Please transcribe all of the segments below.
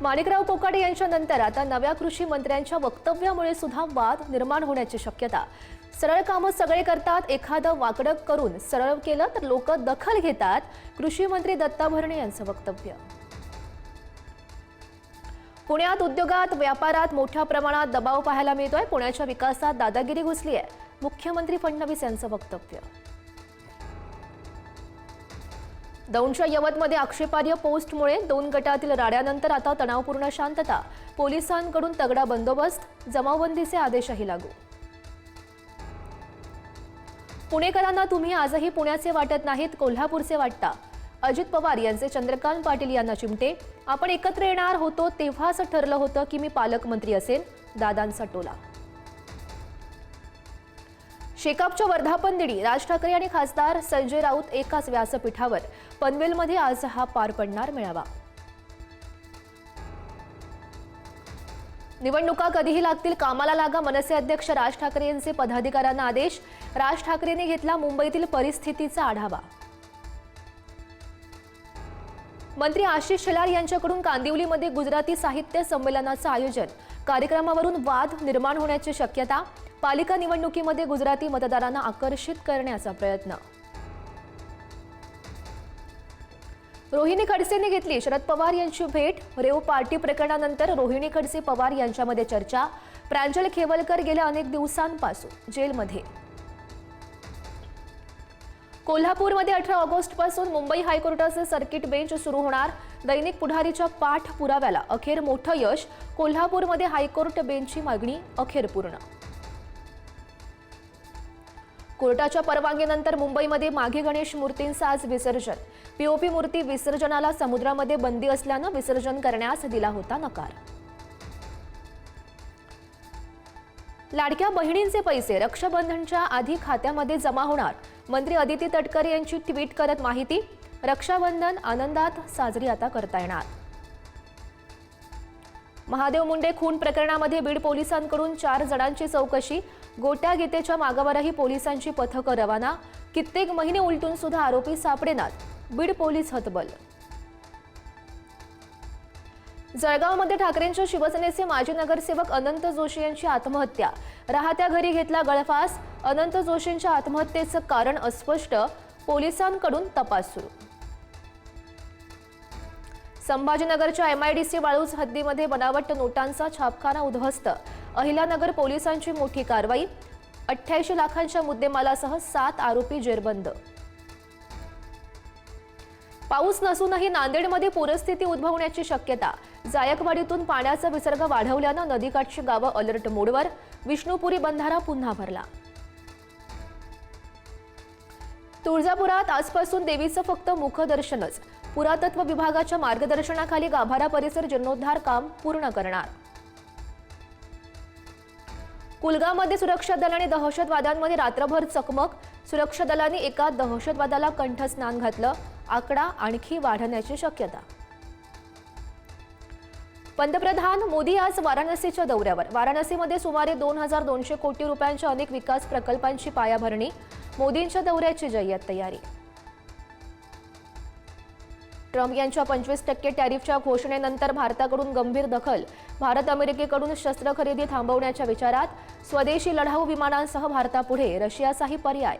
माणिकराव कोकाटे यांच्या नंतर आता नव्या कृषी मंत्र्यांच्या वक्तव्यामुळे सुद्धा वाद निर्माण होण्याची शक्यता. सरळ कामं सगळे करतात एखादं वाकडं करून सरळ केलं तर लोक दखल घेतात कृषी मंत्री दत्ता भरणे यांचं वक्तव्य. पुण्यात उद्योगात व्यापारात मोठ्या प्रमाणात दबाव पाहायला मिळतोय पुण्याच्या विकासात दादागिरी घुसली आहे मुख्यमंत्री फडणवीस यांचं वक्तव्य. दौंडच्या यवतमध्ये आक्षेपार्ह पोस्टमुळे दोन गटातील राड्यानंतर आता तणावपूर्ण शांतता. पोलिसांकडून तगडा बंदोबस्त जमावबंदीचे आदेशही लागू. पुणेकरांना तुम्ही आजही पुण्याचे वाटत नाहीत कोल्हापूरचे वाटता. अजित पवार यांचे चंद्रकांत पाटील यांना चिमटे. आपण एकत्र येणार होतो तेव्हाच ठरलं होतं की मी पालकमंत्री असेन दादांचा टोला. शेकापच्या वर्धापन दिनी राज ठाकरे आणि खासदार संजय राऊत एकाच व्यासपीठावर. पनवेलमध्ये आज हा पार पडणार मेळावा. निवडणुका कधीही लागतील कामाला लागा मनसे अध्यक्ष राज ठाकरे यांचे पदाधिकाऱ्यांना आदेश. राज ठाकरेंनी घेतला मुंबईतील परिस्थितीचा आढावा. मंत्री आशिष शेलार यांच्याकडून कांदिवलीमध्ये गुजराती साहित्य संमेलनाचं आयोजन. कार्यक्रमावरून वाद निर्माण होण्याची शक्यता पालिका निवडणुकीमध्ये गुजराती मतदारांना आकर्षित करण्याचा प्रयत्न. रोहिणी खडसेंनी घेतली. शरद पवार यांची भेट. रेव पार्टी प्रकरणानंतर रोहिणी खडसे पवार यांच्यामध्ये चर्चा. प्रांजल खेवलकर गेल्या अनेक दिवसांपासून जेलमध्ये. कोल्हापूरमध्ये अठरा ऑगस्टपासून मुंबई हायकोर्टाचे सर्किट बेंच सुरू होणार. दैनिक पुढारीच्या पाठ पुराव्याला अखेर मोठं यश. कोल्हापूरमध्ये हायकोर्ट बेंचची मागणी अखेर पूर्ण कोर्टाच्या परवानगीनंतर मुंबईमध्ये माघी गणेश मूर्तींचं आज विसर्जन. पीओपी मूर्ती विसर्जनाला समुद्रामध्ये बंदी असल्यानं विसर्जन करण्यास दिला होता नकार. लाडक्या बहिणींचे पैसे रक्षाबंधनच्या आधी खात्यामध्ये जमा होणार मंत्री अदिती तटकरे यांची ट्विट करत माहिती. रक्षाबंधन आनंदात साजरी आता करता येणार. महादेव मुंडे खून प्रकरणामध्ये बीड पोलिसांकडून चार जणांची चौकशी. गोट्या गीतेच्या मागावरही पोलिसांची पथकं रवाना. कित्येक महिने उलटून सुद्धा आरोपी सापडेनात. बीड पोलीस हतबल. जळगावमध्ये ठाकरेंच्या शिवसेनेचे माजी नगरसेवक अनंत जोशी यांची आत्महत्या. राहत्या घरी घेतला गळफास. अनंत जोशींच्या आत्महत्येचं कारण अस्पष्ट. पोलिसांकडून तपास सुरू. संभाजीनगरच्या एमआयडीसी वाळूज हद्दीमध्ये बनावट नोटांचा छापखाना उद्ध्वस्त. अहिल्यानगर पोलिसांची मोठी कारवाई. अठ्ठ्याऐंशी लाखांच्या मुद्देमालासह सात आरोपी जेरबंद. पाऊस नसूनही नांदेडमध्ये पूरस्थिती उद्भवण्याची शक्यता. जायकवाडीतून पाण्याचा विसर्ग वाढवल्यानं नदीकाठची गावं अलर्ट मोडवर. विष्णुपुरी बंधारा पुन्हा भरला. तुळजापुरात आजपासून देवीचं फक्त मुखदर्शनच. पुरातत्व विभागाच्या मार्गदर्शनाखाली गाभारा परिसर जीर्णोद्धार काम पूर्ण करणार. कुलगावमध्ये सुरक्षा दल आणि दहशतवाद्यांमध्ये रात्रभर चकमक. सुरक्षा दलांनी एका दहशतवादाला कंठस्नान घातलं. आकडा आणखी वाढण्याची शक्यता. पंतप्रधान मोदी आज वाराणसीच्या दौऱ्यावर. वाराणसीमध्ये सुमारे दोन हजार दोनशे कोटी रुपयांच्या अनेक विकास प्रकल्पांची पायाभरणी. मोदींच्या दौऱ्याची जय्यत तयारी. ट्रम्प यांच्या पंचवीस टक्के टॅरिफच्या घोषणेनंतर भारताकडून गंभीर दखल भारत अमेरिकेकडून शस्त्र खरेदी थांबवण्याच्या विचारात स्वदेशी लढाऊ विमानांसह भारतापुढे रशियाचाही पर्याय.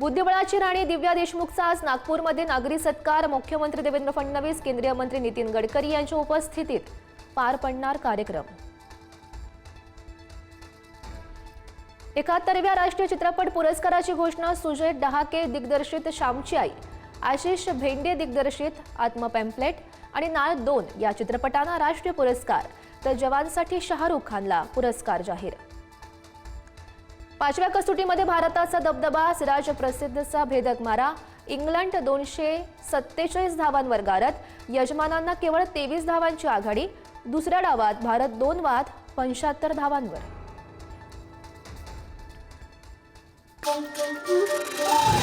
बुद्धिबळाची राणी दिव्या देशमुखचा आज नागपूरमध्ये नागरी सत्कार मुख्यमंत्री देवेंद्र फडणवीस केंद्रीय मंत्री नितीन गडकरी यांच्या उपस्थितीत पार पडणार कार्यक्रम. एकाहत्तरव्या राष्ट्रीय चित्रपट पुरस्काराची घोषणा सुजय डहाके दिग्दर्शित श्यामची आई आशिष भेंडे दिग्दर्शित आत्मपॅम्पलेट आणि नाळ दोन या चित्रपटांना राष्ट्रीय पुरस्कार. तर जवानसाठी शाहरुख खानला पुरस्कार जाहीर. पाचव्या कसोटीमध्ये भारताचा दबदबा सिराज प्रसिद्धचा भेदक मारा इंग्लंड दोनशे सत्तेचाळीस धावांवर गारत यजमानांना केवळ तेवीस धावांची आघाडी दुसऱ्या डावात भारत दोन वाद पंच्याहत्तर धावांवर. Thank you.